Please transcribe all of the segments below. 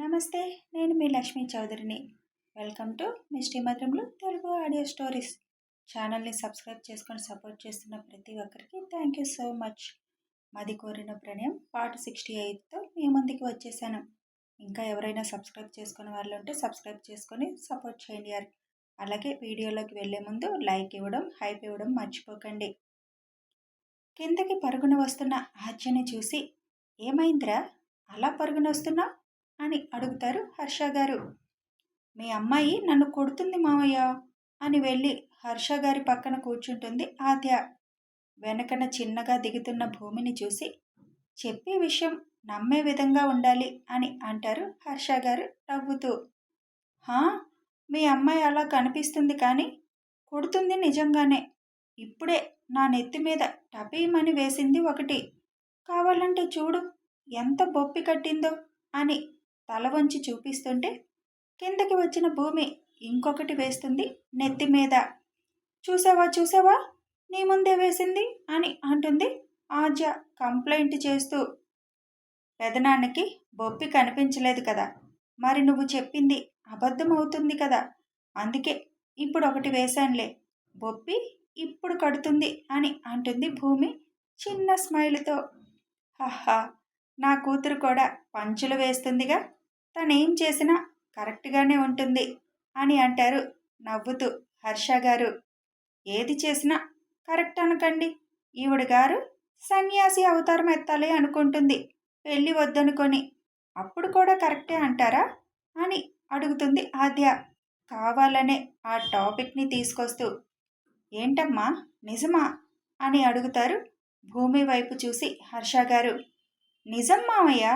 నమస్తే నేను మీ లక్ష్మీ చౌదరిని. వెల్కమ్ టు మీ మధురంలో తెలుగు ఆడియో స్టోరీస్. ఛానల్ని సబ్స్క్రైబ్ చేసుకొని సపోర్ట్ చేస్తున్న ప్రతి ఒక్కరికి థ్యాంక్ యూ సో మచ్. మాది కోరిన ప్రణయం పార్ట్ సిక్స్టీ ఎయిత్తో మీ ముందుకి వచ్చేసాను. ఇంకా ఎవరైనా సబ్స్క్రైబ్ చేసుకునే వాళ్ళు ఉంటే సబ్స్క్రైబ్ చేసుకొని సపోర్ట్ చేయండి యార్. అలాగే వీడియోలోకి వెళ్ళే ముందు లైక్ ఇవ్వడం హైప్ ఇవ్వడం మర్చిపోకండి. కిందకి పరుగున వస్తున్న ఆజ్యని చూసి ఏమైందిరా? అలా పరుగున వస్తున్నా అని అడుగుతారు హర్ష గారు. మీ అమ్మాయి నన్ను కొడుతుంది మామయ్య అని వెళ్ళి హర్ష గారి పక్కన కూర్చుంటుంది ఆద్య. వెనకన చిన్నగా దిగుతున్న భూమిని చూసి చెప్పే విషయం నమ్మే విధంగా ఉండాలి అని అంటారు హర్ష గారు నవ్వుతూ. హా మీ అమ్మాయి అలా కనిపిస్తుంది కానీ కొడుతుంది నిజంగానే. ఇప్పుడే నా నెత్తి మీద టపీమని వేసింది ఒకటి. కావాలంటే చూడు ఎంత బొప్పి కట్టిందో అని తల వంచి చూపిస్తుంటే కిందకి వచ్చిన భూమి ఇంకొకటి వేస్తుంది నెత్తి మీద. చూసావా చూసావా? నీ ముందే వేసింది అని అంటుంది ఆజ కంప్లైంట్ చేస్తూ. పెదనాన్నకి బొప్పి కనిపించలేదు కదా. మరి నువ్వు చెప్పింది అబద్ధం అవుతుంది కదా. అందుకే ఇప్పుడు ఒకటి వేశానులే. బొప్పి ఇప్పుడు కడుతుంది అని అంటుంది భూమి చిన్న స్మైల్తో. హహా నా కూతురు కూడా పంచులు వేస్తుందిగా. తనేం చేసినా కరెక్ట్గానే ఉంటుంది అని అంటారు నవ్వుతూ హర్ష గారు. ఏది చేసినా కరెక్ట్ అనకండి. ఈవిడ గారు సన్యాసి అవతారం ఎత్తాలి అనుకుంటుంది. పెళ్ళి వద్దనుకొని అప్పుడు కూడా కరెక్టే అంటారా అని అడుగుతుంది ఆద్య. కావాలనే ఆ టాపిక్ని తీసుకొస్తూ ఏంటమ్మా నిజమా? అని అడుగుతారు భూమి వైపు చూసి హర్ష గారు. నిజం మామయ్య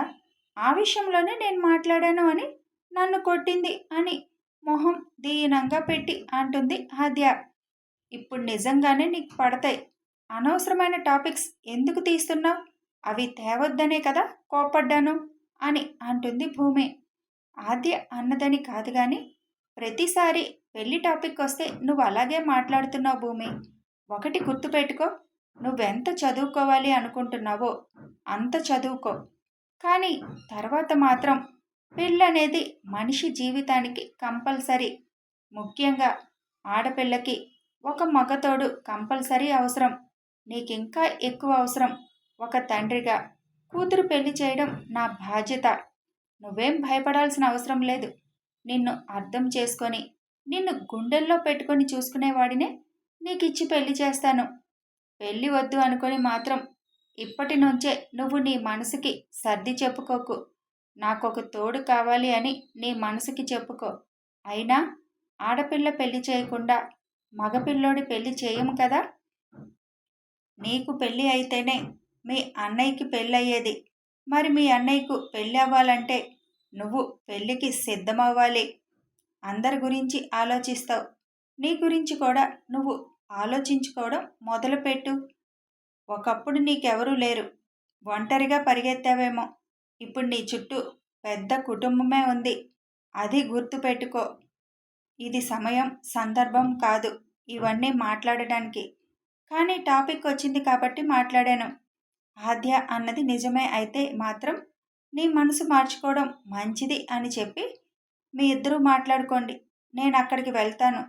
ఆ విషయంలోనే నేను మాట్లాడాను అని నన్ను కొట్టింది అని మొహం దీనంగా పెట్టి అంటుంది ఆద్య. ఇప్పుడు నిజంగానే నీకు పడతాయి. అనవసరమైన టాపిక్స్ ఎందుకు తీస్తున్నావు? అవి తేవద్దనే కదా కోపడ్డాను అని అంటుంది భూమి. ఆద్య అన్నదని కాదు కానీ ప్రతిసారి పెళ్ళి టాపిక్ వస్తే నువ్వు అలాగే మాట్లాడుతున్నావు భూమి. ఒకటి గుర్తుపెట్టుకో నువ్వెంత చదువుకోవాలి అనుకుంటున్నావో అంత చదువుకో. కానీ తర్వాత మాత్రం పెళ్ళనేది మనిషి జీవితానికి కంపల్సరీ. ముఖ్యంగా ఆడపిల్లకి ఒక మగతోడు కంపల్సరీ అవసరం. నీకింకా ఎక్కువ అవసరం ఒక తండ్రిగా. కూతురు పెళ్ళి చేయడం నా బాధ్యత. నువ్వేం భయపడాల్సిన అవసరం లేదు. నిన్ను అర్థం చేసుకొని నిన్ను గుండెల్లో పెట్టుకొని చూసుకునేవాడినే నీకు ఇచ్చి పెళ్ళి చేస్తాను. పెళ్ళి వద్దు అనుకొని మాత్రం ఇప్పటి నుంచే నువ్వు నీ మనసుకి సర్ది చెప్పుకోకు. నాకొక తోడు కావాలి అని నీ మనసుకి చెప్పుకో. అయినా ఆడపిల్ల పెళ్ళి చేయకుండా మగపిల్లోడి పెళ్ళి చేయము కదా? నీకు పెళ్ళి అయితేనే మీ అన్నయ్యకి పెళ్ళయ్యేది. మరి మీ అన్నయ్యకు పెళ్ళి అవ్వాలంటే నువ్వు పెళ్ళికి సిద్ధమవ్వాలి. అందరి గురించి ఆలోచిస్తావు. నీ గురించి కూడా నువ్వు ఆలోచించుకోవడం మొదలుపెట్టు. ఒకప్పుడు నీకెవరూ లేరు. ఒంటరిగా పరిగెత్తావేమో. ఇప్పుడు నీ చుట్టూ పెద్ద కుటుంబమే ఉంది. అది గుర్తుపెట్టుకో ఇది సమయం సందర్భం కాదు. ఇవన్నీ మాట్లాడడానికి. కానీ టాపిక్ వచ్చింది కాబట్టి మాట్లాడాను. ఆద్య అన్నది నిజమే అయితే మాత్రం నీ మనసు మార్చుకోవడం మంచిది అని చెప్పి మీ ఇద్దరూ మాట్లాడుకోండి. నేను అక్కడికి వెళ్తాను.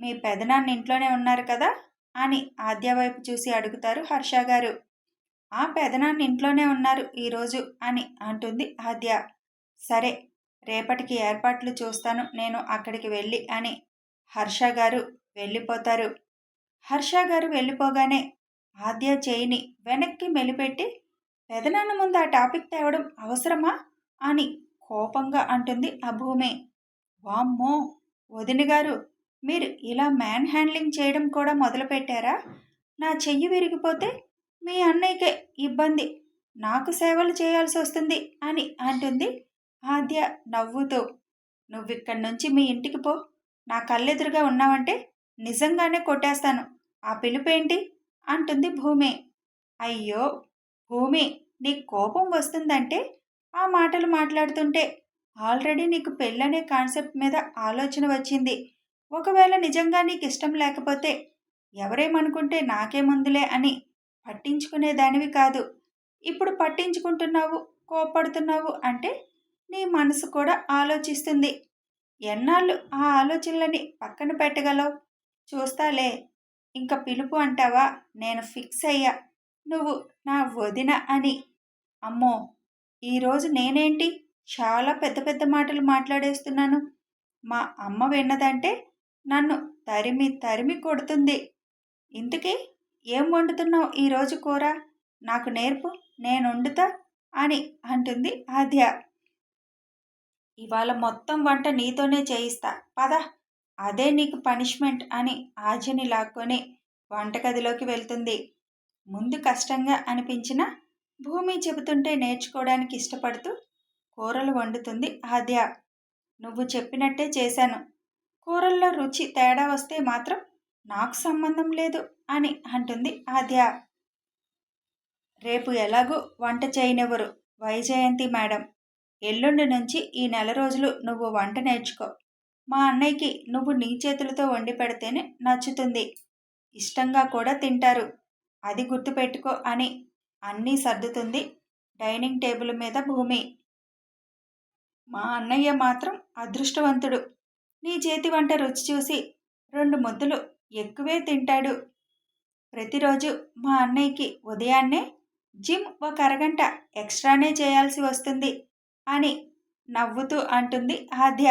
మీ పెదనాన్న ఇంట్లోనే ఉన్నారు కదా? అని ఆద్య వైపు చూసి అడుగుతారు హర్ష గారు. ఆ పెదనాన్న ఇంట్లోనే ఉన్నారు ఈరోజు అని అంటుంది ఆద్య. సరే రేపటికి ఏర్పాట్లు చూస్తాను నేను అక్కడికి వెళ్ళి అని హర్ష గారు వెళ్ళిపోతారు. హర్ష గారు వెళ్ళిపోగానే ఆద్య చేయిని వెనక్కి మెలిపెట్టి పెదనాన్న ముందు ఆ టాపిక్ తేవడం అవసరమా అని కోపంగా అంటుంది ఆ భూమి. వామ్మో వదిన గారు మీరు ఇలా మ్యాన్ హ్యాండ్లింగ్ చేయడం కూడా మొదలుపెట్టారా? నా చెయ్యి విరిగిపోతే మీ అన్నయ్యకే ఇబ్బంది. నాకు సేవలు చేయాల్సి వస్తుంది అని అంటుంది ఆద్య నవ్వుతూ. నువ్విక్కడి నుంచి మీ ఇంటికి పో. నా కళ్ళెదురుగా ఉన్నావంటే నిజంగానే కొట్టేస్తాను. ఆ పిలుపేంటి అంటుంది భూమి. అయ్యో! భూమి నీకు కోపం వస్తుందంటే ఆ మాటలు మాట్లాడుతుంటే ఆల్రెడీ నీకు పెళ్ళనే కాన్సెప్ట్ మీద ఆలోచన వచ్చింది. ఒకవేళ నిజంగా నీకు ఇష్టం లేకపోతే ఎవరేమనుకుంటే నాకేముందులే అని పట్టించుకునేదానివి కాదు. ఇప్పుడు పట్టించుకుంటున్నావు కోపడుతున్నావు అంటే నీ మనసు కూడా ఆలోచిస్తుంది. ఎన్నాళ్ళు ఆ ఆలోచనలని పక్కన పెట్టగలవు? చూస్తాలే. ఇంకా పిలుపు అంటావా? నేను ఫిక్స్ అయ్యా. నువ్వు నా వదిన అని. అమ్మో! ఈరోజు నేనేంటి? చాలా పెద్ద పెద్ద మాటలు మాట్లాడేస్తున్నాను. మా అమ్మ విన్నదంటే నన్ను తరిమి తరిమి కొడుతుంది. ఇంతకీ ఏం వండుతున్నావు ఈరోజు కూర? నాకు నేర్పు నేను వండుతా అని అంటుంది ఆద్య. ఇవాళ మొత్తం వంట నీతోనే చేయిస్తా. పద అదే నీకు పనిష్మెంట్ అని ఆజ్యని లాక్కొని వంటగదిలోకి వెళ్తుంది. ముందు కష్టంగా అనిపించిన భూమి చెబుతుంటే నేర్చుకోవడానికి ఇష్టపడుతూ కూరలు వండుతుంది ఆద్య. నువ్వు చెప్పినట్టే చేశాను. కూరల్లో రుచి తేడా వస్తే మాత్రం నాకు సంబంధం లేదు అని అంటుంది ఆద్య. రేపు ఎలాగూ వంట చేయనివ్వరు. వైజయంతి మేడం ఎల్లుండి నుంచి ఈ నెల రోజులు నువ్వు వంట నేర్చుకో. మా అన్నయ్యకి నువ్వు నీ చేతులతో వండి పెడితేనే నచ్చుతుంది. ఇష్టంగా కూడా తింటారు. అది గుర్తుపెట్టుకో అని అన్నీ సర్దుతుంది డైనింగ్ టేబుల్ మీద భూమి. మా అన్నయ్య మాత్రం అదృష్టవంతుడు. నీ చేతి వంట రుచి చూసి రెండు ముద్దలు ఎక్కువే తింటాడు. ప్రతిరోజు మా అన్నయ్యకి ఉదయాన్నే జిమ్ ఒక అరగంట ఎక్స్ట్రానే చేయాల్సి వస్తుంది అని నవ్వుతూ అంటుంది ఆద్య.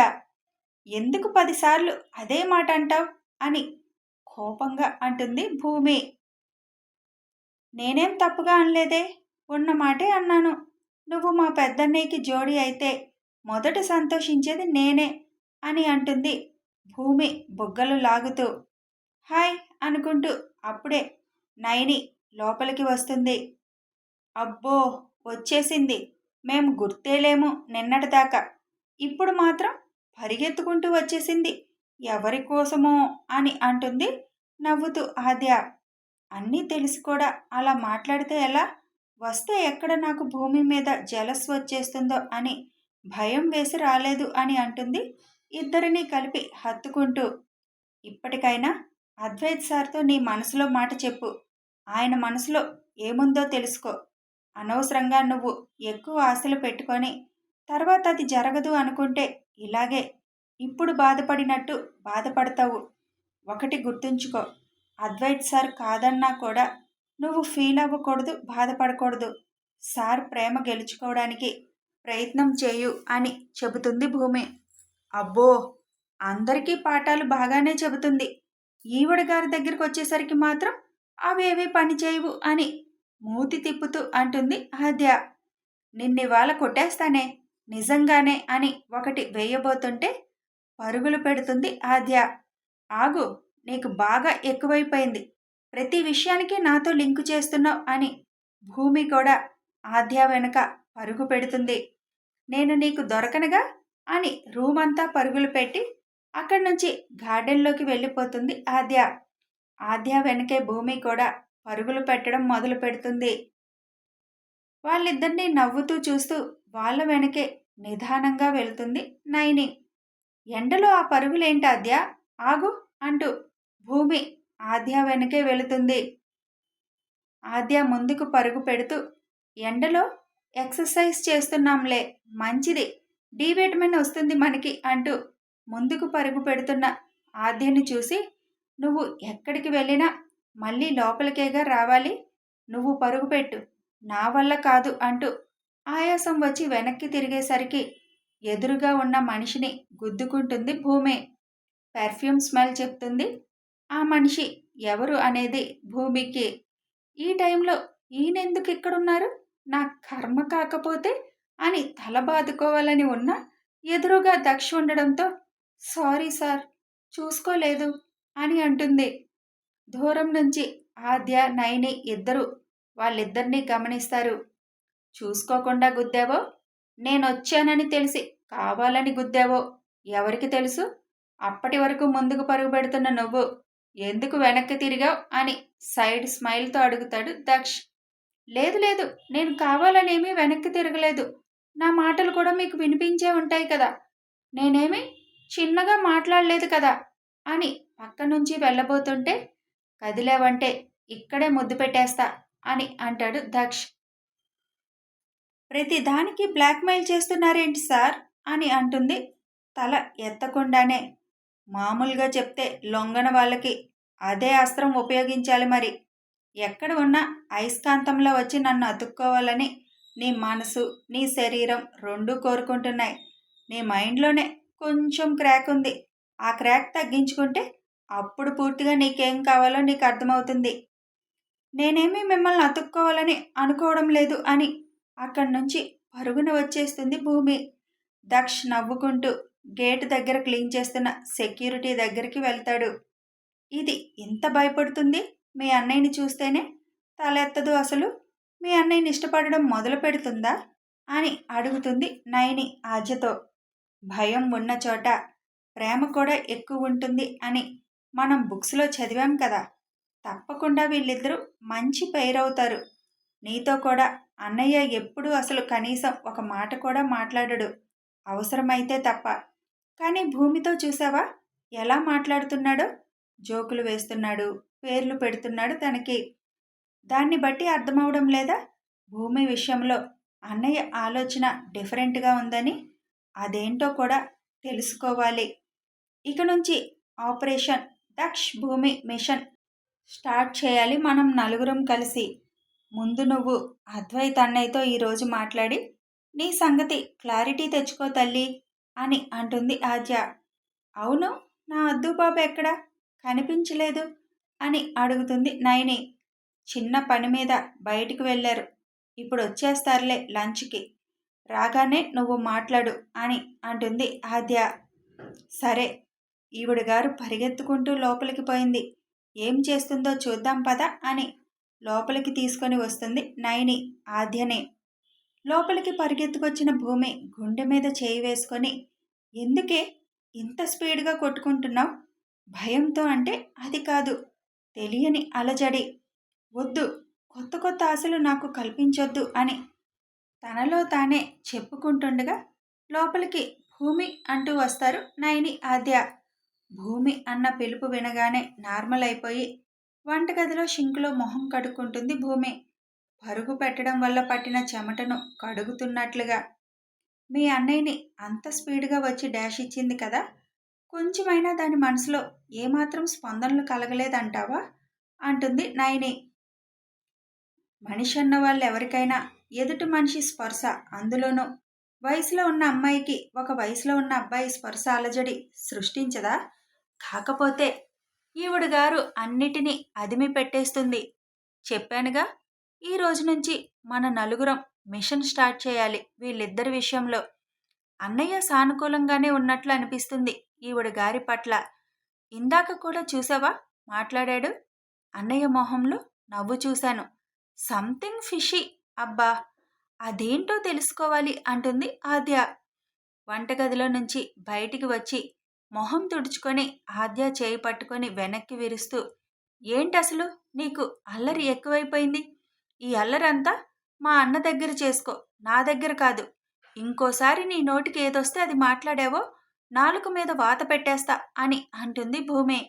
ఎందుకు పదిసార్లు అదే మాట అంటావు? అని కోపంగా అంటుంది భూమి. నేనేం తప్పుగా అనలేదే? ఉన్న మాటే అన్నాను. నువ్వు మా పెద్దన్నయ్యకి జోడి అయితే మొదట సంతోషించేది నేనే. అని అంటుంది. భూమి బుగ్గలు లాగుతూ హాయ్ అనుకుంటూ అప్పుడే నైని లోపలికి వస్తుంది. అబ్బో వచ్చేసింది. మేము గుర్తేలేము నిన్నటిదాకా. ఇప్పుడు మాత్రం పరిగెత్తుకుంటూ వచ్చేసింది. ఎవరి కోసమో అని అంటుంది నవ్వుతూ ఆద్య. అన్నీ తెలిసి కూడా. అలా మాట్లాడితే ఎలా? వస్తే ఎక్కడ నాకు భూమి మీద జలస్ వచ్చేస్తుందో అని భయం వేసి రాలేదు అని అంటుంది ఇద్దరిని కలిపి హత్తుకుంటూ ఇప్పటికైనా అద్వైత్ సార్తో నీ మనసులో మాట చెప్పు. ఆయన మనసులో ఏముందో తెలుసుకో. అనవసరంగా నువ్వు ఎక్కువ ఆశలు పెట్టుకొని తర్వాత అది జరగదు అనుకుంటే ఇలాగే ఇప్పుడు బాధపడినట్టు బాధపడతావు. ఒకటి గుర్తుంచుకో అద్వైత్ సార్ కాదన్నా కూడా నువ్వు ఫీల్ అవ్వకూడదు బాధపడకూడదు. సార్ ప్రేమ గెలుచుకోవడానికి ప్రయత్నం చేయు అని చెబుతుంది భూమి. అబ్బో అందరికీ పాఠాలు బాగానే చెబుతుంది. ఈవిడ గారి దగ్గరికి వచ్చేసరికి మాత్రం అవేవి పని చేయవు అని మూతి తిప్పుతూ అంటుంది ఆద్య. నిన్నివాళ కొట్టేస్తానే నిజంగానే అని ఒకటి వేయబోతుంటే పరుగులు పెడుతుంది ఆద్య. ఆగు నీకు బాగా ఎక్కువైపోయింది. ప్రతి విషయానికి నాతో లింకు చేస్తున్నావు అని భూమి కూడా ఆద్య వెనుక పరుగు పెడుతుంది. నేను నీకు దొరకనగా అని రూమ్ అంతా పరుగులు పెట్టి అక్కడి నుంచి గార్డెన్లోకి వెళ్ళిపోతుంది ఆద్య. ఆద్య వెనకే భూమి కూడా పరుగులు పెట్టడం మొదలు పెడుతుంది. వాళ్ళిద్దరినీ నవ్వుతూ చూస్తూ వాళ్ళ వెనకే నిదానంగా వెళ్తుంది నైని. ఎండలో ఆ పరుగులేంటి ఆద్య? ఆగు అంటూ భూమి ఆద్య వెనకే వెళుతుంది. ఆద్య ముందుకు పరుగు పెడుతూ ఎండలో ఎక్సర్సైజ్ చేస్తున్నాంలే మంచిది. డి విటమిన్ వస్తుంది మనకి అంటూ ముందుకు పరుగు పెడుతున్న ఆద్యని చూసి నువ్వు ఎక్కడికి వెళ్ళినా మళ్ళీ లోపలికేగా రావాలి. నువ్వు పరుగు పెట్టు. నా వల్ల కాదు అంటూ ఆయాసం వచ్చి వెనక్కి తిరిగేసరికి ఎదురుగా ఉన్న మనిషిని గుద్దుకుంటుంది భూమి. పెర్ఫ్యూమ్ స్మెల్ చెప్తుంది. ఆ మనిషి ఎవరు అనేది భూమికి. ఈ టైంలో ఈయనెందుకు ఇక్కడున్నారు? నా కర్మ కాకపోతే అని తల బాదుకోవాలని ఉన్న ఎదురుగా దక్ష ఉండడంతో సారీ సార్ చూసుకోలేదు అని అంటుంది. దూరం నుంచి ఆద్య నయని ఇద్దరు వాళ్ళిద్దరినీ గమనిస్తారు. చూసుకోకుండా గుద్దావో? నేనొచ్చానని తెలిసి కావాలని గుద్దావో? ఎవరికి తెలుసు? అప్పటి వరకు ముందుకు పరుగు పెడుతున్న నువ్వు. ఎందుకు వెనక్కి తిరిగావు? అని సైడ్ స్మైల్తో అడుగుతాడు దక్ష్. లేదు లేదు నేను కావాలనేమీ వెనక్కి తిరగలేదు. నా మాటలు కూడా మీకు వినిపించే ఉంటాయి కదా. నేనేమి చిన్నగా మాట్లాడలేదు కదా. అని పక్క నుంచి వెళ్ళబోతుంటే కదిలేవంటే ఇక్కడే ముద్దు పెట్టేస్తా అని అంటాడు దక్ష్. ప్రతి దానికి బ్లాక్మెయిల్ చేస్తున్నారేంటి సార్? అని అంటుంది తల ఎత్తకుండానే. మామూలుగా చెప్తే లొంగన వాళ్ళకి అదే అస్త్రం ఉపయోగించాలి మరి. ఎక్కడ ఉన్నా అయస్కాంతంలో వచ్చి నన్ను అతుక్కోవాలని నీ మనసు నీ శరీరం రెండూ కోరుకుంటున్నాయి. నీ మైండ్లోనే కొంచెం క్రాక్ ఉంది. ఆ క్రాక్ తగ్గించుకుంటే అప్పుడు పూర్తిగా నీకేం కావాలో నీకు అర్థమవుతుంది. నేనేమి మిమ్మల్ని అతుక్కోవాలని అనుకోవడం లేదు అని అక్కడి నుంచి పరుగున వచ్చేస్తుంది భూమి. దక్ష్ నవ్వుకుంటూ గేట్ దగ్గర క్లీన్ చేస్తున్న సెక్యూరిటీ దగ్గరికి వెళ్తాడు. ఇది ఎంత భయపడుతుంది? మీ అన్నయ్యని చూస్తేనే తలెత్తదు అసలు. మీ అన్నయ్యని ఇష్టపడడం మొదలు పెడుతుందా? అని అడుగుతుంది నయని ఆజ్యతో. భయం ఉన్న చోట ప్రేమ కూడా ఎక్కువ ఉంటుంది అని మనం బుక్స్లో చదివాం కదా. తప్పకుండా వీళ్ళిద్దరూ మంచి పేరవుతారు నీతో కూడా అన్నయ్య ఎప్పుడు అసలు కనీసం ఒక మాట కూడా మాట్లాడడు. అవసరమైతే తప్ప. కానీ భూమితో చూసావా? ఎలా మాట్లాడుతున్నాడో? జోకులు వేస్తున్నాడు పేర్లు పెడుతున్నాడు తనకి. దాన్ని బట్టి అర్థమవడం లేదా? భూమి విషయంలో అన్నయ్య ఆలోచన డిఫరెంట్గా ఉందని అదేంటో కూడా తెలుసుకోవాలి. ఇక నుంచి ఆపరేషన్ దక్ష్ భూమి మిషన్ స్టార్ట్ చేయాలి మనం నలుగురం కలిసి. ముందు నువ్వు అద్వైత్ అన్నయ్యతో ఈరోజు మాట్లాడి నీ సంగతి క్లారిటీ తెచ్చుకో తల్లి అని అంటుంది ఆద్య. అవును నా అద్దు బాబు ఎక్కడా? కనిపించలేదు అని అడుగుతుంది నైని చిన్న పని మీద బయటికి వెళ్ళారు. ఇప్పుడు వచ్చేస్తారులే లంచ్కి. రాగానే నువ్వు మాట్లాడు అని అంటుంది ఆద్య. సరే ఈవిడ గారు పరిగెత్తుకుంటూ లోపలికి పోయింది. ఏం చేస్తుందో చూద్దాం పద అని లోపలికి తీసుకొని వస్తుంది నైని ఆద్యనే. లోపలికి పరిగెత్తుకొచ్చిన భూమి గుండె మీద చేయి వేసుకొని ఎందుకే? ఇంత స్పీడ్గా కొట్టుకుంటున్నావు? భయంతో అంటే అది కాదు. తెలియని అలజడి. వద్దు కొత్త కొత్త ఆశలు నాకు కల్పించొద్దు అని తనలో తానే చెప్పుకుంటుండగా లోపలికి భూమి అంటూ వస్తారు నయని ఆద్య. భూమి అన్న పిలుపు వినగానే నార్మల్ అయిపోయి వంటగదిలో షింకులో మొహం కడుక్కుంటుంది భూమి. పరుగు పెట్టడం వల్ల పట్టిన చెమటను కడుగుతున్నట్లుగా. మీ అన్నయ్యని అంత స్పీడ్గా వచ్చి డాష్ ఇచ్చింది కదా కొంచెమైనా దాని మనసులో ఏమాత్రం స్పందనలు కలగలేదంటావా? అంటుంది నయని. మనిషి అన్న వాళ్ళు ఎవరికైనా ఎదుటి మనిషి స్పర్శ అందులోనూ. వయసులో ఉన్న అమ్మాయికి ఒక వయసులో ఉన్న అబ్బాయి స్పర్శ అలజడి సృష్టించదా? కాకపోతే ఈవిడ గారు అన్నిటినీ అదిమి పెట్టేస్తుంది. చెప్పానుగా ఈ రోజు నుంచి మన నలుగురం మిషన్ స్టార్ట్ చేయాలి వీళ్ళిద్దరి విషయంలో. అన్నయ్య సానుకూలంగానే ఉన్నట్లు అనిపిస్తుంది ఈవిడ గారి పట్ల. ఇందాక కూడా చూసావా? మాట్లాడాడు. అన్నయ్య మొహంలో నవ్వు చూశాను. సంథింగ్ ఫిషీ అబ్బా! అదేంటో తెలుసుకోవాలి అంటుంది ఆద్య. వంటగదిలో నుంచి బయటికి వచ్చి మొహం తుడుచుకొని ఆద్య చేయి పట్టుకొని వెనక్కి విరుస్తూ ఏంటి అసలు నీకు అల్లరి ఎక్కువైపోయింది? ఈ అల్లరంతా మా అన్న దగ్గర చేసుకో నా దగ్గర కాదు. ఇంకోసారి నీ నోటికి ఏదొస్తే అది మాట్లాడావో నాలుక మీద వాత పెట్టేస్తా అని అంటుంది భూమి.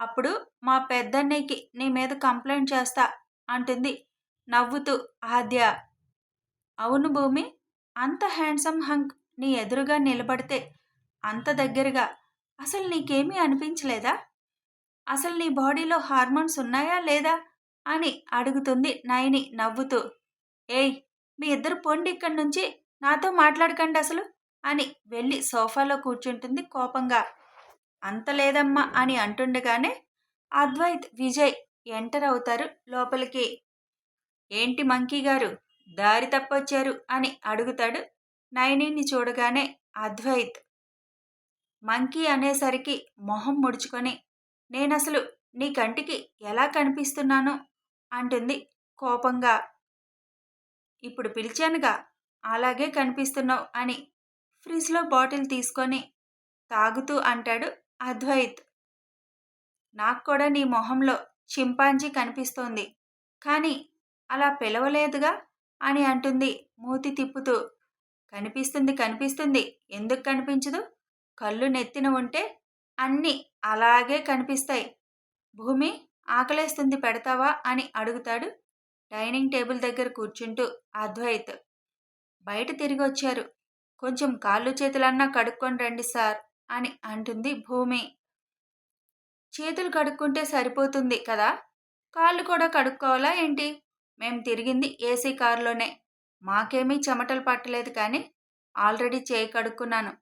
అప్పుడు మా పెద్దన్నయ్యకి నీ మీద కంప్లైంట్ చేస్తా అంటుంది. నవ్వుతూ ఆద్య అవును భూమి అంత హ్యాండ్సమ్ హంక్ నీ ఎదురుగా నిలబడితే అంత దగ్గరగా అసలు నీకేమీ అనిపించలేదా? అసలు నీ బాడీలో హార్మోన్స్ ఉన్నాయా లేదా? అని అడుగుతుంది నయని నవ్వుతూ. ఏయ్ మీ ఇద్దరు పొండి ఇక్కడి నుంచి నాతో మాట్లాడకండి అసలు అని వెళ్ళి సోఫాలో కూర్చుంటుంది కోపంగా. అంత లేదమ్మా అని అంటుండగానే అద్వైత్ విజయ్ ఎంటర్ అవుతారు లోపలికి. ఏంటి మంకీ గారు? దారి తప్పొచ్చారు అని అడుగుతాడు నైనీని చూడగానే అద్వైత్. మంకీ అనేసరికి మొహం ముడుచుకొని నేనసలు నీ కంటికి ఎలా కనిపిస్తున్నాను? అంటుంది కోపంగా. ఇప్పుడు పిలిచానుగా అలాగే కనిపిస్తున్నావు అని ఫ్రిడ్జ్లో బాటిల్ తీసుకొని తాగుతూ అంటాడు అద్వైత్. నాకు కూడా నీ మొహంలో చింపాంజీ కనిపిస్తోంది. కానీ అలా పిలవలేదుగా? అని అంటుంది మూతి తిప్పుతూ. కనిపిస్తుంది కనిపిస్తుంది. ఎందుకు కనిపించదు? కళ్ళు నెత్తిన ఉంటే అన్నీ అలాగే కనిపిస్తాయి. భూమి ఆకలేస్తుంది పెడతావా? అని అడుగుతాడు డైనింగ్ టేబుల్ దగ్గర కూర్చుంటూ అద్వైత్. బయట తిరిగి వచ్చారు కొంచెం కాళ్ళు చేతులన్నా కడుక్కొని రండి సార్ అని అంటుంది భూమి. చేతులు కడుక్కుంటే సరిపోతుంది కదా? కాళ్ళు కూడా కడుక్కోవాలా ఏంటి? మేం తిరిగింది ఏసీ కారులోనే. మాకేమీ చెమటలు పట్టలేదు కానీ ఆల్రెడీ చేయి కడుక్కున్నాను.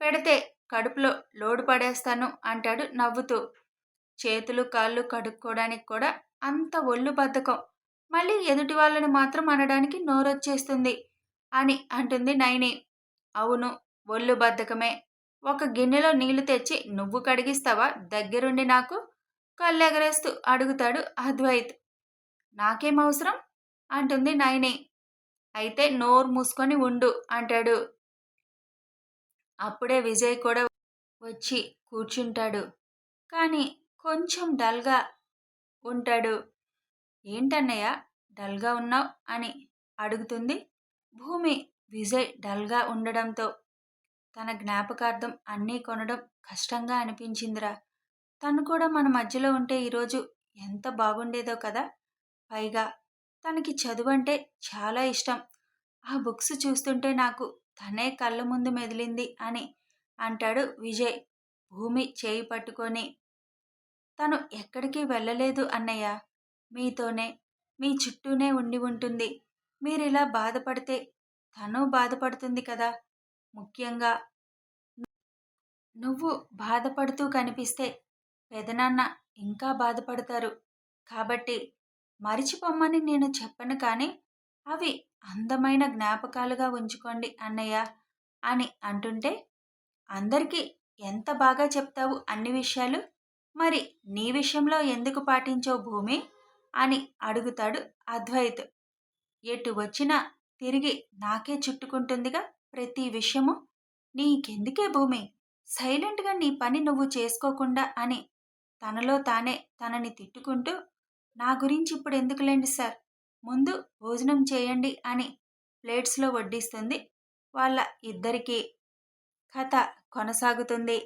పెడితే కడుపులో లోడు పడేస్తాను అంటాడు నవ్వుతూ. చేతులు కాళ్ళు కడుక్కోవడానికి కూడా అంత ఒళ్ళు బద్ధకం. మళ్ళీ ఎదుటి వాళ్ళని మాత్రం అనడానికి నోరొచ్చేస్తుంది అని అంటుంది నైని. అవును ఒళ్ళు బద్ధకమే. ఒక గిన్నెలో నీళ్ళు తెచ్చి నువ్వు కడిగిస్తావా? దగ్గరుండి నాకు కళ్ళెగరేస్తూ అడుగుతాడు అద్వైత్. నాకేం అవసరం? అంటుంది నైని. అయితే నోరు మూసుకొని ఉండు అంటాడు. అప్పుడే విజయ్ కూడా వచ్చి కూర్చుంటాడు. కానీ కొంచెం డల్గా ఉంటాడు. ఏంటన్నయ్య డల్గా ఉన్నావు? అని అడుగుతుంది. భూమి విజయ్ డల్గా ఉండడంతో తన జ్ఞాపకార్థం అన్నీ కొనడం కష్టంగా అనిపించిందిరా. తను కూడా మన మధ్యలో ఉంటే ఈరోజు ఎంత బాగుండేదో కదా. పైగా తనకి చదువు అంటే చాలా ఇష్టం. ఆ బుక్స్ చూస్తుంటే నాకు తనే కళ్ళ ముందు మెదిలింది అని అంటాడు విజయ్. భూమి చేయి పట్టుకొని తను ఎక్కడికి వెళ్ళలేదు అన్నయ్య. మీతోనే మీ చుట్టూనే ఉండి ఉంటుంది. మీరిలా బాధపడితే తను బాధపడుతుంది కదా. ముఖ్యంగా నువ్వు బాధపడుతూ కనిపిస్తే పెదనాన్న ఇంకా బాధపడతారు. కాబట్టి మరిచిపోమ్మని నేను చెప్పను కానీ అవి అందమైన జ్ఞాపకాలుగా ఉంచుకోండి అన్నయ్య అని అంటుంటే అందరికీ ఎంత బాగా చెప్తావు అన్ని విషయాలు? మరి నీ విషయంలో ఎందుకు పాటించో భూమి? అని అడుగుతాడు అద్వైత్. ఎటు వచ్చినా తిరిగి నాకే చుట్టుకుంటుందిగా? ప్రతి విషయము నీకెందుకే భూమి? సైలెంట్గా నీ పని నువ్వు చేసుకోకుండా అని తనలో తానే తనని తిట్టుకుంటూ నా గురించి ఇప్పుడు ఎందుకులేండి సార్? ముందు భోజనం చేయండి అని ప్లేట్స్లో వడ్డిస్తుంది. వాళ్ళ ఇద్దరికీ కథ కొనసాగుతుంది.